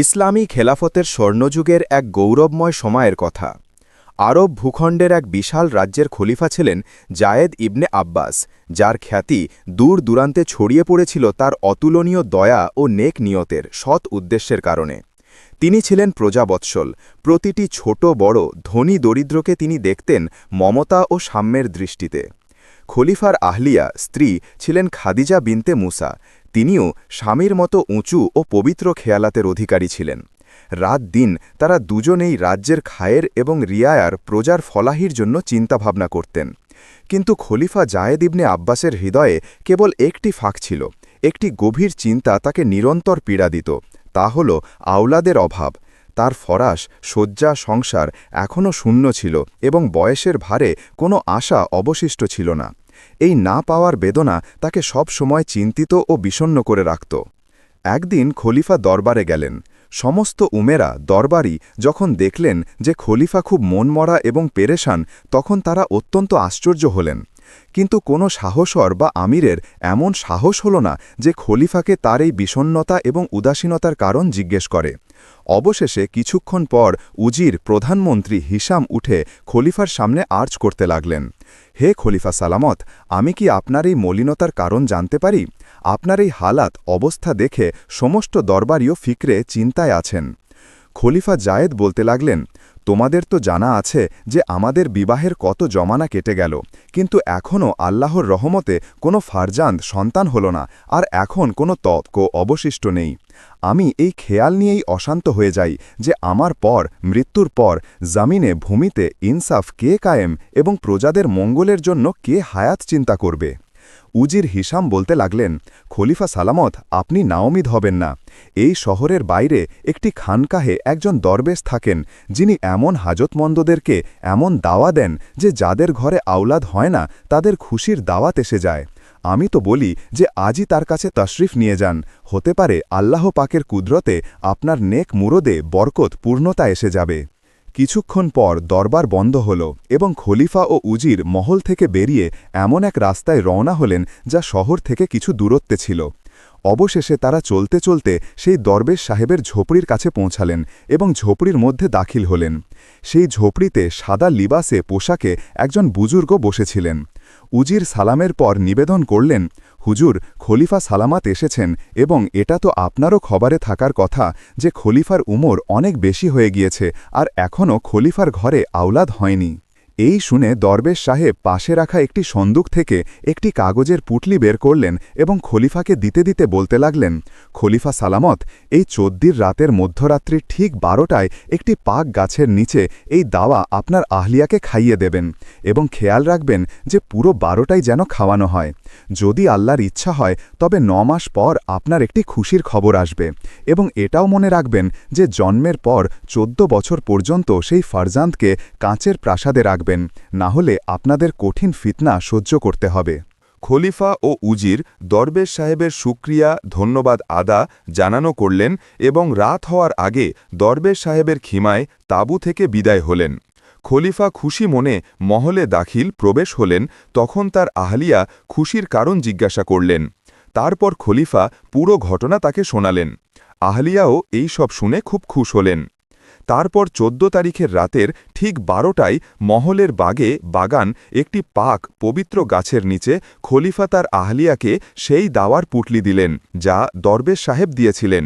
ইসলামী খেলাফতের স্বর্ণযুগের এক গৌরবময় সময়ের কথা। আরব ভূখণ্ডের এক বিশাল রাজ্যের খলিফা ছিলেন জায়েদ ইবনে আব্বাস, যার খ্যাতি দূর দূরান্তে ছড়িয়ে পড়েছিল তার অতুলনীয় দয়া ও নেক নিয়তের সৎ উদ্দেশ্যের কারণে। তিনি ছিলেন প্রজাবৎসল, প্রতিটি ছোট বড় ধনী দরিদ্রকে তিনি দেখতেন মমতা ও সাম্যের দৃষ্টিতে। খলিফার আহলিয়া স্ত্রী ছিলেন খাদিজা বিনতে মুসা তিনিও স্বামীর মতো উঁচু ও পবিত্র খেয়ালাতের অধিকারী ছিলেন। রাত দিন তারা দুজনেই রাজ্যের খায়ের এবং রিয়ায়ার প্রজার ফলাহির জন্য চিন্তাভাবনা করতেন। কিন্তু খলিফা জায়েদ ইবনে আব্বাসের হৃদয়ে কেবল একটি ফাঁক ছিল, একটি গভীর চিন্তা তাকে নিরন্তর পীড়া দিত। তা হল আওলাদের অভাব। তার ফরাস, শয্যা, সংসার এখনও শূন্য ছিল এবং বয়সের ভারে কোনো আশা অবশিষ্ট ছিল না। এই না পাওয়ার বেদনা তাকে সব সময় চিন্তিত ও বিষণ্ন করে রাখত। একদিন খলিফা দরবারে গেলেন। সমস্ত উমেরা, দরবারি যখন দেখলেন যে খলিফা খুব মনমরা এবং পেরেশান, তখন তারা অত্যন্ত আশ্চর্য হলেন। কিন্তু কোনো সাহসর বা আমিরের এমন সাহস হল না যে খলিফাকে তার এই বিষণ্নতা এবং উদাসীনতার কারণ জিজ্ঞেস করে। অবশেষে কিছুক্ষণ পর উজির প্রধানমন্ত্রী হিসাম উঠে খলিফার সামনে আর্চ করতে লাগলেন। হে খলিফা সালামত, আমি কি আপনার এই মলিনতার কারণ জানতে পারি? আপনার এই হালাত, অবস্থা দেখে সমস্ত দরবারীও ফিকরে চিন্তায় আছেন। খলিফা জায়েদ বলতে লাগলেন তোমাদের তো জানা আছে যে আমাদের বিবাহের কত জমানা কেটে গেল, কিন্তু এখনও আল্লাহর রহমতে কোনো ফারজান্দ সন্তান হল না, আর এখন কোনো তৎক অবশিষ্ট নেই। আমি এই খেয়াল নিয়েই অশান্ত হয়ে যাই যে আমার পর, মৃত্যুর পর, জামিনে, ভূমিতে ইনসাফ কে কায়েম এবং প্রজাদের মঙ্গলের জন্য কে হায়াত চিন্তা করবে। উজির হিসাম বলতে লাগলেন, খলিফা সালামত, আপনি নাওমিদ হবেন না। এই শহরের বাইরে একটি খানকাহে একজন দরবেশ থাকেন, যিনি এমন হাজতমন্দদেরকে এমন দাওয়া দেন যে যাদের ঘরে আওলাদ হয় না, তাদের খুশির দাওয়াত এসে যায়। আমি তো বলি যে আজই তার কাছে তশরিফ নিয়ে যান। হতে পারে আল্লাহ পাকের কুদরতে আপনার নেক মুরদে বরকত পূর্ণতা এসে যাবে। কিছুক্ষণ পর দরবার বন্ধ হল এবং খলিফা ও উজির মহল থেকে বেরিয়ে এমন এক রাস্তায় রওনা হলেন যা শহর থেকে কিছু দূরত্বে ছিল। অবশেষে তারা চলতে চলতে সেই দরবেশ সাহেবের ঝোপড়ির কাছে পৌঁছালেন এবং ঝোপড়ির মধ্যে দাখিল হলেন। সেই ঝোপড়িতে সাদা লিবাসে পোশাকে একজন বুজুর্গ বসেছিলেন। উজির সালামের পর নিবেদন করলেন, হুজুর, খলিফা সালামাত এসেছেন এবং এটা তো আপনারও খবরে থাকার কথা যে খলিফার উমর অনেক বেশি হয়ে গিয়েছে আর এখনও খলিফার ঘরে আওলাদ হয়নি। এই শুনে দরবেশ সাহেব পাশে রাখা একটি সন্দুক থেকে একটি কাগজের পুটলি বের করলেন এবং খলিফাকে দিতে দিতে বলতে লাগলেন, খলিফা সালামত, এই চোদ্দির রাতের মধ্যরাত্রির ঠিক বারোটায় একটি পাক গাছের নিচে এই দাওয়া আপনার আহলিয়াকে খাইয়ে দেবেন এবং খেয়াল রাখবেন যে পুরো বারোটাই যেন খাওয়ানো হয়। যদি আল্লাহর ইচ্ছা হয়, তবে ন মাস পর আপনার একটি খুশির খবর আসবে এবং এটাও মনে রাখবেন যে জন্মের পর চোদ্দ বছর পর্যন্ত সেই ফারজান্তকে কাঁচের প্রাসাদে রাখবেন। রাখবেন না হলে আপনাদের কঠিন ফিতনা সহ্য করতে হবে। খলিফা ও উজির দরবেশ সাহেবের সুক্রিয়া, ধন্যবাদ আদা জানানো করলেন এবং রাত হওয়ার আগে দরবেশ সাহেবের খিমায় তাবু থেকে বিদায় হলেন। খলিফা খুশি মনে মহলে দাখিল প্রবেশ হলেন, তখন তার আহলিয়া খুশির কারণ জিজ্ঞাসা করলেন। তারপর খলিফা পুরো ঘটনা তাকে শোনালেন। আহলিয়াও এই সব শুনে খুব খুশ হলেন। তারপর চোদ্দ তারিখের রাতের ঠিক বারোটায় মহলের বাগে বাগান একটি পাক পবিত্র গাছের নিচে খলিফা তার আহলিয়াকে সেই দাওয়ার পুটলি দিলেন, যা দরবেশ সাহেব দিয়েছিলেন।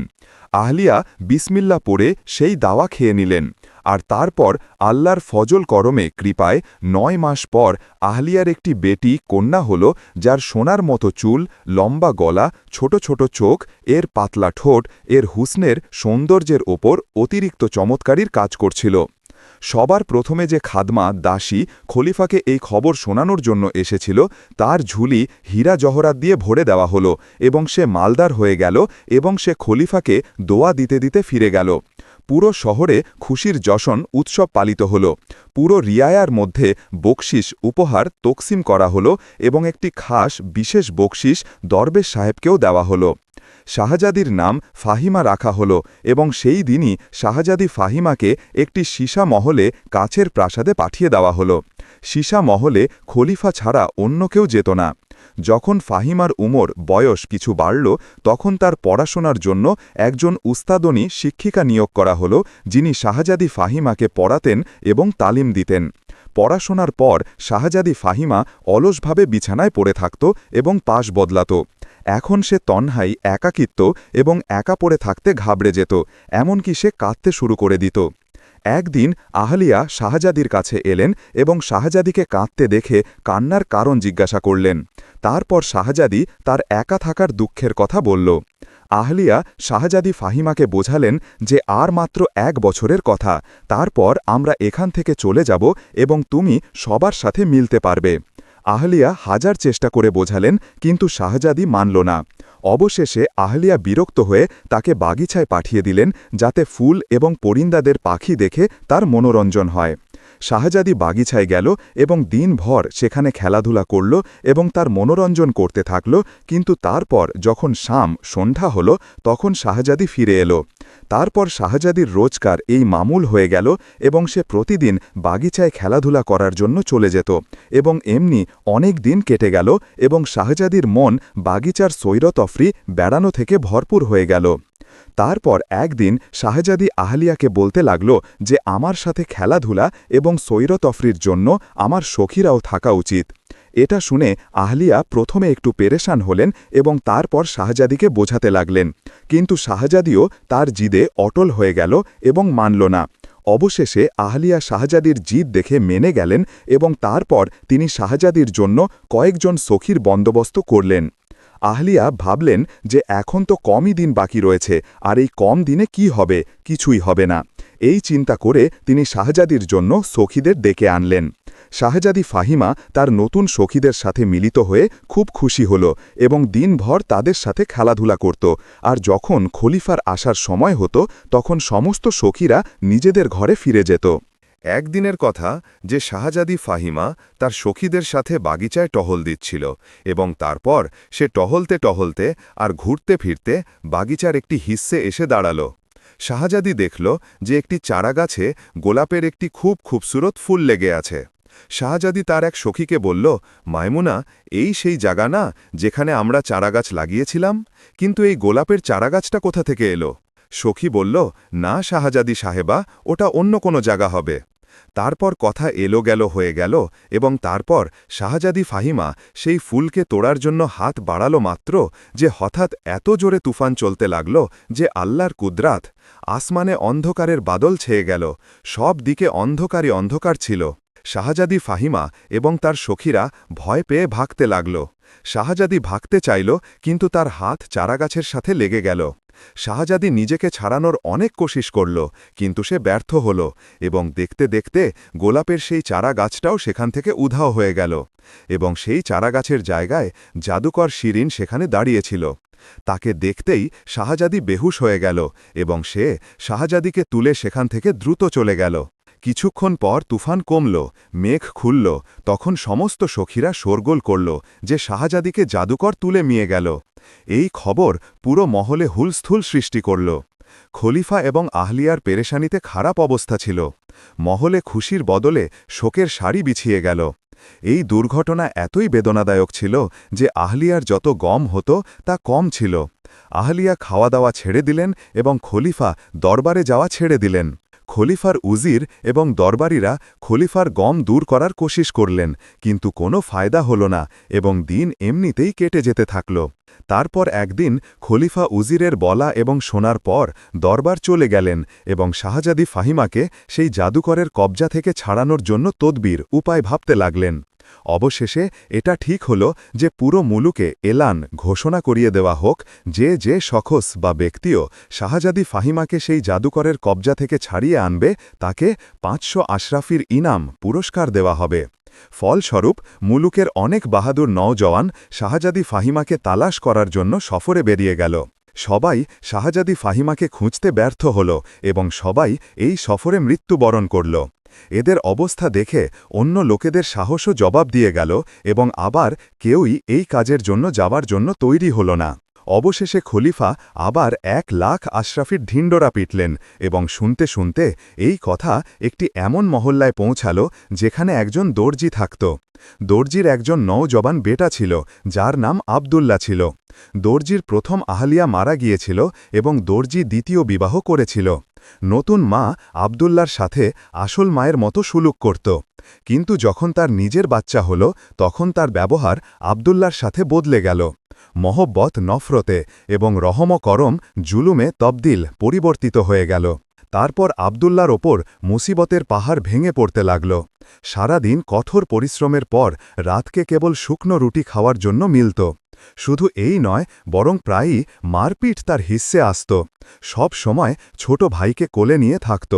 আহলিয়া বিসমিল্লা পড়ে সেই দাওয়া খেয়ে নিলেন। আর তারপর আল্লাহর ফজল করমে কৃপায় নয় মাস পর আহলিয়ার একটি বেটি কন্যা হল, যার সোনার মতো চুল, লম্বা গলা, ছোট ছোট চোখ, এর পাতলা ঠোঁট, এর হুসনের সৌন্দর্যের ওপর অতিরিক্ত চমৎকারীর কাজ করছিল। সবার প্রথমে যে খাদমা দাসী খলিফাকে এই খবর শোনানোর জন্য এসেছিল, তার ঝুলি হীরা জহরাত দিয়ে ভরে দেওয়া হলো এবং সে মালদার হয়ে গেল এবং সে খলিফাকে দোয়া দিতে দিতে ফিরে গেল। পুরো শহরে খুশির যশন উৎসব পালিত হল। পুরো রিয়ায়ার মধ্যে বকশিস উপহার তকসিম করা হল এবং একটি খাস বিশেষ বকশিস দরবেশ সাহেবকেও দেওয়া হল। শাহজাদির নাম ফাহিমা রাখা হল এবং সেই দিনই শাহজাদি ফাহিমাকে একটি সীসা মহলে কাছের প্রাসাদে পাঠিয়ে দেওয়া হল। সীসা মহলে খলিফা ছাড়া অন্য কেউ যেত না। যখন ফাহিমার উমর বয়স কিছু বাড়ল, তখন তার পড়াশোনার জন্য একজন উস্তাদনী শিক্ষিকা নিয়োগ করা হল, যিনি শাহজাদি ফাহিমাকে পড়াতেন এবং তালিম দিতেন। পড়াশোনার পর শাহজাদি ফাহিমা অলসভাবে বিছানায় পড়ে থাকত এবং পাশ বদলাত। এখন সে তন্হাই, একাকিত্ব এবং একা পড়ে থাকতে ঘাবড়ে যেত, এমনকি সে কাঁদতে শুরু করে দিত। একদিন আহলিয়া শাহজাদির কাছে এলেন এবং শাহজাদিকে কাঁদতে দেখে কান্নার কারণ জিজ্ঞাসা করলেন। তারপর শাহজাদি তার একা থাকার দুঃখের কথা বলল। আহলিয়া শাহজাদি ফাহিমাকে বোঝালেন যে আর মাত্র এক বছরের কথা, তারপর আমরা এখান থেকে চলে যাব এবং তুমি সবার সাথে মিলতে পারবে। আহলিয়া হাজার চেষ্টা করে বোঝালেন, কিন্তু শাহজাদি মানল না। অবশেষে আহলিয়া বিরক্ত হয়ে তাকে বাগিছায় পাঠিয়ে দিলেন, যাতে ফুল এবং পরিন্দাদের পাখি দেখে তার মনোরঞ্জন হয়। শাহজাদি বাগিচায় গেল এবং দিনভর সেখানে খেলাধুলা করল এবং তার মনোরঞ্জন করতে থাকল, কিন্তু তারপর যখন শাম সন্ধ্যা হল, তখন শাহজাদি ফিরে এলো। তারপর শাহজাদির রোজকার এই মামুল হয়ে গেল এবং সে প্রতিদিন বাগিচায় খেলাধুলা করার জন্য চলে যেত এবং এমনি অনেক দিন কেটে গেল এবং শাহজাদির মন বাগিচার সৈরতফরি বেড়ানো থেকে ভরপুর হয়ে গেল। তারপর একদিন শাহজাদি আহলিয়াকে বলতে লাগল যে, আমার সাথে খেলাধুলা এবং সৈরতফরির জন্য আমার সখীরাও থাকা উচিত। এটা শুনে আহলিয়া প্রথমে একটু পেরেশান হলেন এবং তারপর শাহজাদিকে বোঝাতে লাগলেন। কিন্তু শাহজাদিও তার জিদে অটল হয়ে গেল এবং মানল না। অবশেষে আহলিয়া শাহজাদির জিদ দেখে মেনে গেলেন এবং তারপর তিনি শাহজাদির জন্য কয়েকজন সখীর বন্দোবস্ত করলেন। আহলিয়া ভাবলেন যে এখন তো কমই দিন বাকি রয়েছে, আর এই কম দিনে কি হবে? কিছুই হবে না। এই চিন্তা করে তিনি শাহজাদির জন্য সখীদের ডেকে আনলেন। শাহজাদি ফাহিমা তার নতুন সখীদের সাথে মিলিত হয়ে খুব খুশি হল এবং দিনভর তাদের সাথে খেলাধুলা করত। আর যখন খলিফার আসার সময় হতো, তখন সমস্ত সখীরা নিজেদের ঘরে ফিরে যেত। একদিনের কথা যে শাহজাদি ফাহিমা তার সখীদের সাথে বাগিচায় টহল দিচ্ছিল এবং তারপর সে টহলতে টহলতে আর ঘুরতে ফিরতে বাগিচার একটি হিস্সে এসে দাঁড়াল। শাহজাদি দেখল যে একটি চারাগাছে গোলাপের একটি খুব খুবসুরত ফুল লেগে আছে। শাহজাদি তার এক সখীকে বলল মায়মুনা এই সেই জায়গা না যেখানে আমরা চারাগাছ লাগিয়েছিলাম? কিন্তু এই গোলাপের চারাগাছটা কোথা থেকে এলো? সখী বলল, না শাহজাদি সাহেবা, ওটা অন্য কোনো জায়গা হবে। তারপর কথা এলো গেল হয়ে গেল এবং তারপর শাহজাদি ফাহিমা সেই ফুলকে তোড়ার জন্য হাত বাড়ালো মাত্র যে হঠাৎ এত জোরে তুফান চলতে লাগল যে আল্লাহর কুদরাত আসমানে অন্ধকারের বাদল ছেয়ে গেল, সব দিকে অন্ধকারই অন্ধকার ছিল। শাহজাদি ফাহিমা এবং তার সখীরা ভয় পেয়ে ভাগতে লাগল। শাহজাদি ভাগতে চাইল, কিন্তু তার হাত চারাগাছের সাথে লেগে গেল। শাহজাদি নিজেকে ছাড়ানোর অনেক কোশিশ করল, কিন্তু সে ব্যর্থ হল এবং দেখতে দেখতে গোলাপের সেই চারা গাছটাও সেখান থেকে উধাও হয়ে গেল এবং সেই চারাগাছের জায়গায় জাদুকর শিরিন সেখানে দাঁড়িয়েছিল। তাকে দেখতেই শাহজাদি বেহুশ হয়ে গেল এবং সে শাহজাদিকে তুলে সেখান থেকে দ্রুত চলে গেল। কিছুক্ষণ পর তুফান কমল, মেঘ খুলল, তখন সমস্ত সখীরা শোরগোল করল যে শাহজাদিকে জাদুকর তুলে নিয়ে গেল। এই খবর পুরো মহলে হুলস্থুল সৃষ্টি করল। খলিফা এবং আহলিয়ার পেরেশানিতে খারাপ অবস্থা ছিল। মহলে খুশির বদলে শোকের শাড়ি বিছিয়ে গেল। এই দুর্ঘটনা এতই বেদনাদায়ক ছিল যে আহলিয়ার যত গম হতো তা কম ছিল। আহলিয়া খাওয়া দাওয়া ছেড়ে দিলেন এবং খলিফা দরবারে যাওয়া ছেড়ে দিলেন। খলিফার উজির এবং দরবারিরা খলিফার গম দূর করার কোশিশ করলেন, কিন্তু কোনো ফায়দা হল না এবং দিন এমনিতেই কেটে যেতে থাকল। তারপর একদিন খলিফা উজিরের বলা এবং শোনার পর দরবার চলে গেলেন এবং শাহজাদি ফাহিমাকে সেই জাদুকরের কবজা থেকে ছাড়ানোর জন্য তদবির, উপায় ভাবতে লাগলেন। অবশেষে এটা ঠিক হল যে পুরো মুলুকে এলান ঘোষণা করিয়ে দেওয়া হোক, যে যে সখস বা ব্যক্তিও শাহজাদি ফাহিমাকে সেই জাদুকরের কবজা থেকে ছাড়িয়ে আনবে, তাকে পাঁচশো আশরাফির ইনাম পুরস্কার দেওয়া হবে। ফলস্বরূপ, মুলুকের অনেক বাহাদুর নওজওয়ান শাহজাদি ফাহিমাকে তালাশ করার জন্য সফরে বেরিয়ে গেল। সবাই শাহজাদি ফাহিমাকে খুঁজতে ব্যর্থ হল এবং সবাই এই সফরে মৃত্যুবরণ করল। এদের অবস্থা দেখে অন্য লোকেদের সাহসও জবাব দিয়ে গেল এবং আবার কেউই এই কাজের জন্য যাবার জন্য তৈরি হল না। অবশেষে খলিফা আবার এক লাখ আশরাফির ঢিন্ডোরা পিটলেন এবং শুনতে শুনতে এই কথা একটি এমন মহল্লায় পৌঁছাল যেখানে একজন দর্জি থাকত। দর্জির একজন নওজবান বেটা ছিল, যার নাম আবদুল্লা ছিল। দর্জির প্রথম আহলিয়া মারা গিয়েছিল এবং দর্জি দ্বিতীয় বিবাহ করেছিল। নতুন মা আবদুল্লার সাথে আসল মায়ের মতো সুলুক করত। কিন্তু যখন তার নিজের বাচ্চা হল, তখন তার ব্যবহার আবদুল্লার সাথে বদলে গেল। মহব্বত, নফরতে এবং রহম করম জুলুমে তবদিল পরিবর্তিত হয়ে গেল। তারপর আবদুল্লার ওপর মুসিবতের পাহাড় ভেঙে পড়তে লাগল। সারাদিন কঠোর পরিশ্রমের পর রাতকে কেবল শুকনো রুটি খাওয়ার জন্য মিলত। শুধু এই নয়, বরং প্রায়ই মারপিট তার হিস্সে আসত। সব সময় ছোট ভাইকে কোলে নিয়ে থাকত।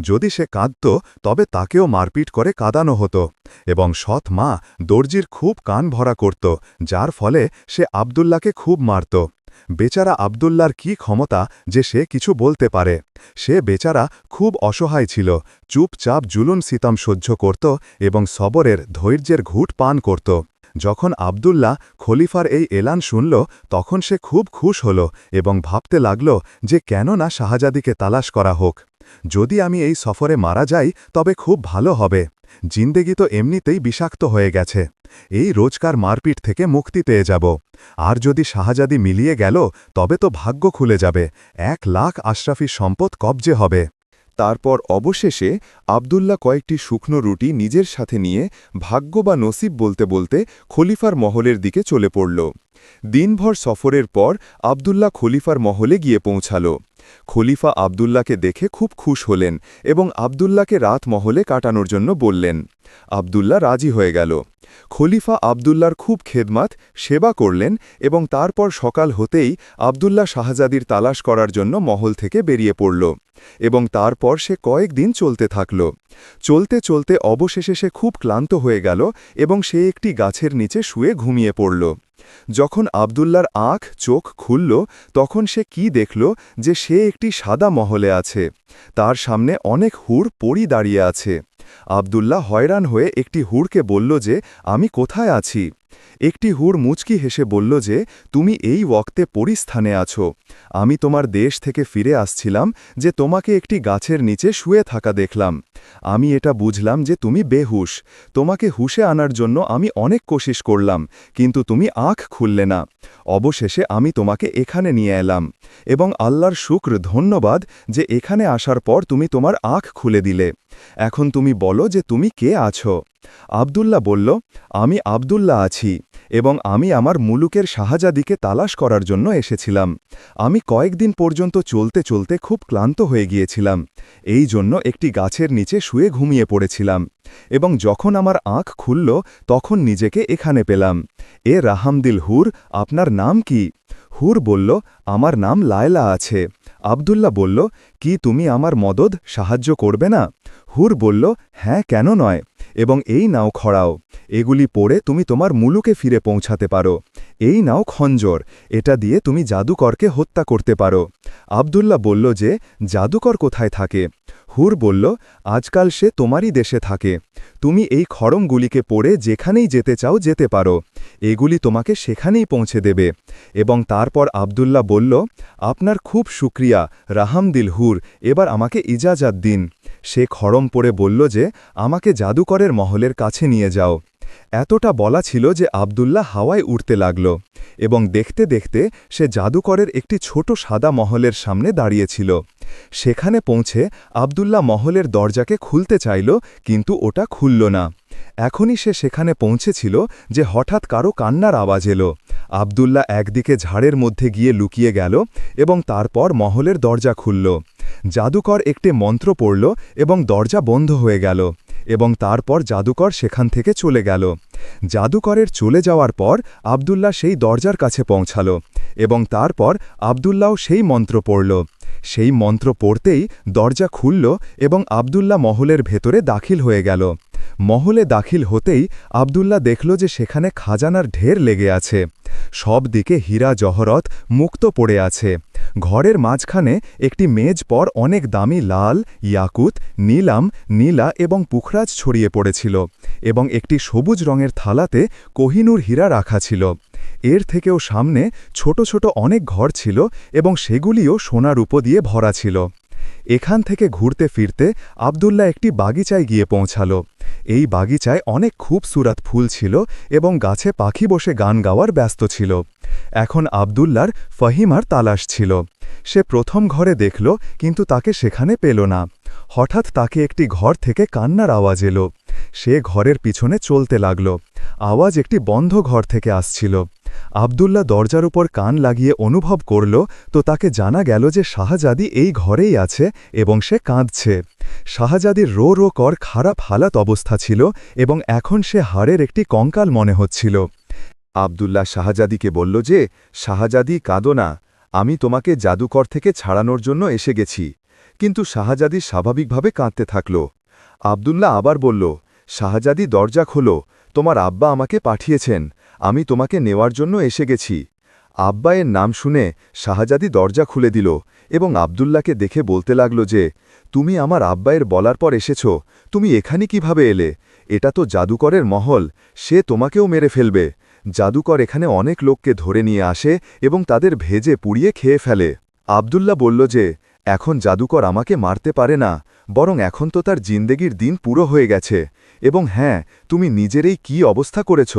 যদি সে কাঁদত, তবে তাকেও মারপিট করে কাঁদানো হতো এবং সৎ মা দর্জির খুব কান ভরা করত, যার ফলে সে আবদুল্লাকে খুব মারত। বেচারা আবদুল্লার কি ক্ষমতা যে সে কিছু বলতে পারে? সে বেচারা খুব অসহায় ছিল, চুপচাপ জুলুন সিতাম সহ্য করত এবং সবরের ধৈর্যের ঘুট পান করত। যখন আবদুল্লাহ খলিফার এই এলান শুনল, তখন সে খুব খুশ হল এবং ভাবতে লাগল যে কেন না শাহজাদিকে তালাশ করা হোক। যদি আমি এই সফরে মারা যাই, তবে খুব ভালো হবে। জিন্দেগি তো এমনিতেই বিষাক্ত হয়ে গেছে। এই রোজকার মারপিট থেকে মুক্তি পেয়ে যাব। আর যদি শাহজাদি মিলিয়ে গেল, তবে তো ভাগ্য খুলে যাবে। এক লাখ আশরাফির সম্পদ কবজে হবে। তারপর অবশেষে আবদুল্লাহ কয়েকটি শুকনো রুটি নিজের সাথে নিয়ে ভাগ্য বা নসিব বলতে বলতে খলিফার মহলের দিকে চলে পড়ল। দিনভর সফরের পর আবদুল্লাহ খলিফার মহলে গিয়ে পৌঁছাল। খলিফা আবদুল্লাকে দেখে খুব খুশ হলেন এবং আবদুল্লাকে রাত মহলে কাটানোর জন্য বললেন, আবদুল্লাহ রাজি হয়ে গেল। খলিফা আবদুল্লার খুব খেদমাত, সেবা করলেন এবং তারপর সকাল হতেই আবদুল্লাহ শাহজাদির তালাশ করার জন্য মহল থেকে বেরিয়ে পড়ল। এবং তারপর সে কয়েকদিন চলতে থাকল। চলতে চলতে অবশেষে সে খুব ক্লান্ত হয়ে গেল এবং সে একটি গাছের নিচে শুয়ে ঘুমিয়ে পড়ল। যখন আবদুল্লার আঁখ, চোখ খুলল, তখন সে কি দেখল যে সে একটি সাদা মহলে আছে। তার সামনে অনেক হুড় পড়ি দাঁড়িয়ে আছে। আবদুল্লাহ হয়রান হয়ে একটি হুড়কে বলল যে, আমি কোথায় আছি? একটি হুড় মুচকি হেসে বলল যে, তুমি এই ওক্তে পরিস্থানে আছো। আমি তোমার দেশ থেকে ফিরে আসছিলাম যে তোমাকে একটি গাছের নিচে শুয়ে থাকা দেখলাম। আমি এটা বুঝলাম যে তুমি বেহুশ। তোমাকে হুশে আনার জন্য আমি অনেক কোশিশ করলাম, কিন্তু তুমি আঁখ খুললে না। অবশেষে আমি তোমাকে এখানে নিয়ে এলাম এবং আল্লাহর শুক্র ধন্যবাদ যে এখানে আসার পর তুমি তোমার আঁখ খুলে দিলে। এখন তুমি বলো যে তুমি কে আছো। আবদুল্লাহ বলল, আমি আবদুল্লাহ আছি এবং আমি আমার মুলুকের শাহজাদিকে তালাশ করার জন্য এসেছিলাম। আমি কয়েকদিন পর্যন্ত চলতে চলতে খুব ক্লান্ত হয়ে গিয়েছিলাম। এই জন্য একটি গাছের নিচে শুয়ে ঘুমিয়ে পড়েছিলাম এবং যখন আমার আঁখ খুলল, তখন নিজেকে এখানে পেলাম। এ রাহামদিল হুর, আপনার নাম কি? হুর বলল, আমার নাম লায়লা আছে। আবদুল্লাহ বলল, কি তুমি আমার মদদ সাহায্য করবে না? হুর বলল হ্যাঁ কেন নয়? এবং এই নাও খড়াও। এগুলি পড়ে তুমি তোমার মুলুকে ফিরে পৌঁছাতে পারো। এই নাও খঞ্জর। এটা দিয়ে তুমি জাদুকরকে হত্যা করতে পারো। আবদুল্লাহ বলল যে, জাদুকর কোথায় থাকে? হুর বলল, আজকাল সে তোমারই দেশে থাকে। তুমি এই খড়মগুলিকে পড়ে যেখানেই যেতে চাও যেতে পারো। এগুলি তোমাকে সেখানেই পৌঁছে দেবে। এবং তারপর আবদুল্লাহ বলল, আপনার খুব সুক্রিয়া, রাহামদিল হুর, এবার আমাকে ইজাজাত দিন। সে খড়ম পড়ে বলল যে, আমাকে জাদুকরের মহলের কাছে নিয়ে যাও। এতটা বলা ছিল যে আবদুল্লাহ হাওয়ায় উঠতে লাগল এবং দেখতে দেখতে সে জাদুকরের একটি ছোট সাদা মহলের সামনে দাঁড়িয়েছিল। সেখানে পৌঁছে আবদুল্লাহ মহলের দরজাকে খুলতে চাইল, কিন্তু ওটা খুলল না। এখনই সে সেখানে পৌঁছেছিল যে হঠাৎ কারও কান্নার আওয়াজ এলো। আবদুল্লাহ একদিকে ঝাড়ের মধ্যে গিয়ে লুকিয়ে গেল এবং তারপর মহলের দরজা খুলল। জাদুকর একটি মন্ত্র পড়ল এবং দরজা বন্ধ হয়ে গেল। এবং তারপর জাদুকর সেখান থেকে চলে গেল। জাদুকরের চলে যাওয়ার পর আবদুল্লাহ সেই দরজার কাছে পৌঁছাল এবং তারপর আবদুল্লাও সেই মন্ত্র পড়ল। সেই মন্ত্র পড়তেই দরজা খুলল এবং আবদুল্লাহ মহলের ভেতরে দাখিল হয়ে গেল। মহলে দাখিল হতেই আবদুল্লাহ দেখল যে সেখানে খাজানার ঢের লেগে আছে। সব দিকে হীরা জহরত মুক্ত পড়ে আছে। ঘরের মাঝখানে একটি মেজ পর অনেক দামি লাল, ইয়াকুত, নীলাম, নীলা এবং পুখরাজ ছড়িয়ে পড়েছিল এবং একটি সবুজ রঙের থালাতে কোহিনুর হীরা রাখা ছিল। এর থেকেও সামনে ছোট ছোট অনেক ঘর ছিল এবং সেগুলিও সোনার উপ দিয়ে ভরা ছিল। এখান থেকে ঘুরতে ফিরতে আবদুল্লাহ একটি বাগিচায় গিয়ে পৌঁছাল। এই বাগিচায় অনেক খুব খুবসুরাত ফুল ছিল এবং গাছে পাখি বসে গান গাওয়ার ব্যস্ত ছিল। এখন আবদুল্লার ফহিমার তালাশ ছিল। সে প্রথম ঘরে দেখল, কিন্তু তাকে সেখানে পেল না। হঠাৎ তাকে একটি ঘর থেকে কান্নার আওয়াজ এলো। সে ঘরের পিছনে চলতে লাগল। আওয়াজ একটি বন্ধ ঘর থেকে আসছিল। আবদুল্লাহ দরজার উপর কান লাগিয়ে অনুভব করল, তো তাকে জানা গেল যে শাহজাদি এই ঘরেই আছে এবং সে কাঁদছে। শাহজাদির রো রো কর খারাপ হালাত অবস্থা ছিল এবং এখন সে হাড়ের একটি কঙ্কাল মনে হচ্ছিল। আবদুল্লাহ শাহজাদিকে বলল যে, শাহজাদি, কাঁদো না। আমি তোমাকে জাদুকর থেকে ছাড়ানোর জন্য এসে গেছি। কিন্তু শাহজাদি স্বাভাবিকভাবে কাঁদতে থাকল। আবদুল্লাহ আবার বলল, শাহজাদি, দরজা খোলো। তোমার আব্বা আমাকে পাঠিয়েছেন। আমি তোমাকে নেওয়ার জন্য এসে গেছি। আব্বা এর নাম শুনে শাহজাদি দরজা খুলে দিল এবং আবদুল্লাহকে দেখে বলতে লাগল যে, তুমি আমার আব্বায়ের বলার পর এসেছ, তুমি এখানে কীভাবে এলে? এটা তো জাদুকরের মহল, সে তোমাকেও মেরে ফেলবে। জাদুকর এখানে অনেক লোককে ধরে নিয়ে আসে এবং তাদের ভেজে পুড়িয়ে খেয়ে ফেলে। আবদুল্লাহ বলল যে, এখন জাদুকর আমাকে মারতে পারে না, বরং এখন তো তার জিন্দেগির দিন পুরো হয়ে গেছে। এবং হ্যাঁ তুমি নিজেরই কি অবস্থা করেছ?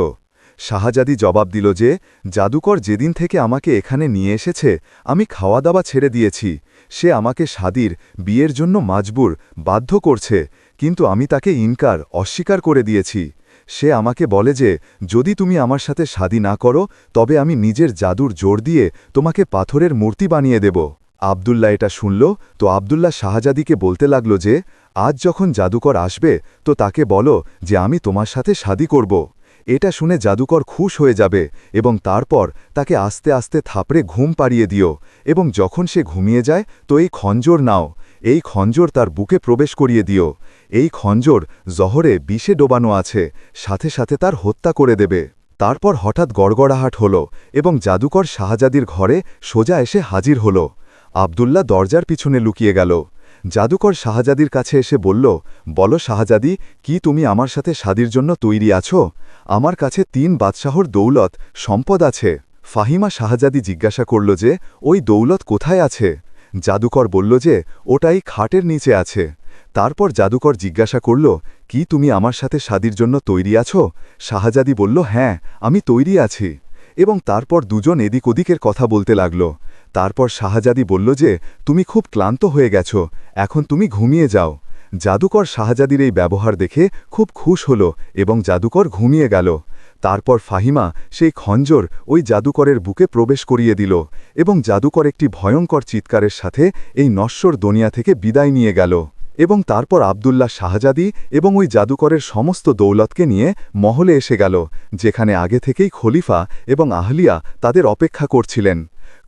শাহজাদি জবাব দিল যে, জাদুকর যেদিন থেকে আমাকে এখানে নিয়ে এসেছে, আমি খাওয়া দাওয়া ছেড়ে দিয়েছি। সে আমাকে স্বাদীর বিয়ের জন্য মাজবুর বাধ্য করছে, কিন্তু আমি তাকে ইনকার, অস্বীকার করে দিয়েছি। সে আমাকে বলে যে, যদি তুমি আমার সাথে শাদি না করো, তবে আমি নিজের জাদুর জোর দিয়ে তোমাকে পাথরের মূর্তি বানিয়ে দেব। আবদুল্লাহ এটা শুনল, তো আবদুল্লাহ শাহজাদিকে বলতে লাগল যে, আজ যখন জাদুকর আসবে, তো তাকে বলো যে, আমি তোমার সাথে শাদি করব। এটা শুনে জাদুকর খুশ হয়ে যাবে এবং তারপর তাকে আস্তে আস্তে থাপড়ে ঘুম পাড়িয়ে দিও এবং যখন সে ঘুমিয়ে যায়, তো এই খঞ্জর নাও। এই খঞ্জর তার বুকে প্রবেশ করিয়ে দিও। এই খঞ্জর জহরে বিষে ডোবানো আছে, সাথে সাথে তার হত্যা করে দেবে। তারপর হঠাৎ গড়গড়াহাট হল এবং জাদুকর শাহজাদির ঘরে সোজা এসে হাজির হল। আবদুল্লাহ দরজার পিছনে লুকিয়ে গেল। জাদুকর শাহজাদির কাছে এসে বলল, বলো শাহজাদি, কি তুমি আমার সাথে শাদির জন্য তৈরি আছো? আমার কাছে তিন বাদশাহর দৌলত, সম্পদ আছে। ফাহিমা শাহজাদি জিজ্ঞাসা করল যে, ওই দৌলত কোথায় আছে? জাদুকর বলল যে, ওটাই খাটের নিচে আছে। তারপর জাদুকর জিজ্ঞাসা করল, কি তুমি আমার সাথে শাদির জন্য তৈরি আছো? শাহজাদি বলল হ্যাঁ আমি তৈরি আছি। এবং তারপর দুজন এদিক ওদিকের কথা বলতে লাগল। তারপর শাহজাদি বলল যে, তুমি খুব ক্লান্ত হয়ে গেছ, এখন তুমি ঘুমিয়ে যাও। জাদুকর শাহজাদির এই ব্যবহার দেখে খুব খুশ হল এবং জাদুকর ঘুমিয়ে গেল। তারপর ফাহিমা সেই খঞ্জর ওই জাদুকরের বুকে প্রবেশ করিয়ে দিল এবং জাদুকর একটি ভয়ঙ্কর চিৎকারের সাথে এই নশ্বর দনিয়া থেকে বিদায় নিয়ে গেল এবং তারপর আবদুল্লাহ শাহজাদি এবং ওই জাদুকরের সমস্ত দৌলতকে নিয়ে মহলে এসে গেল, যেখানে আগে থেকেই খলিফা এবং আহলিয়া তাদের অপেক্ষা করছিলেন।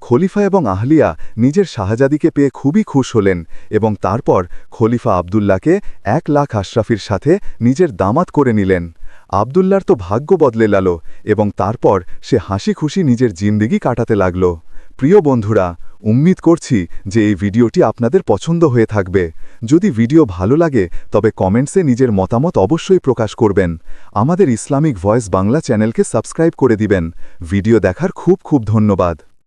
খলিফা এবং আহলিয়া নিজের শাহজাদিকে পেয়ে খুবই খুশ হলেন এবং তারপর খলিফা আবদুল্লাকে এক লাখ আশরাফির সাথে নিজের দামাত করে নিলেন। আবদুল্লার তো ভাগ্য বদলে লাল এবং তারপর সে হাসি খুশি নিজের জিন্দিগি কাটাতে লাগল। প্রিয় বন্ধুরা, উম্মিদ করছি যে এই ভিডিওটি আপনাদের পছন্দ হয়ে থাকবে। যদি ভিডিও ভালো লাগে, তবে কমেন্টসে নিজের মতামত অবশ্যই প্রকাশ করবেন। আমাদের ইসলামিক ভয়েস বাংলা চ্যানেলকে সাবস্ক্রাইব করে দিবেন। ভিডিও দেখার খুব খুব ধন্যবাদ।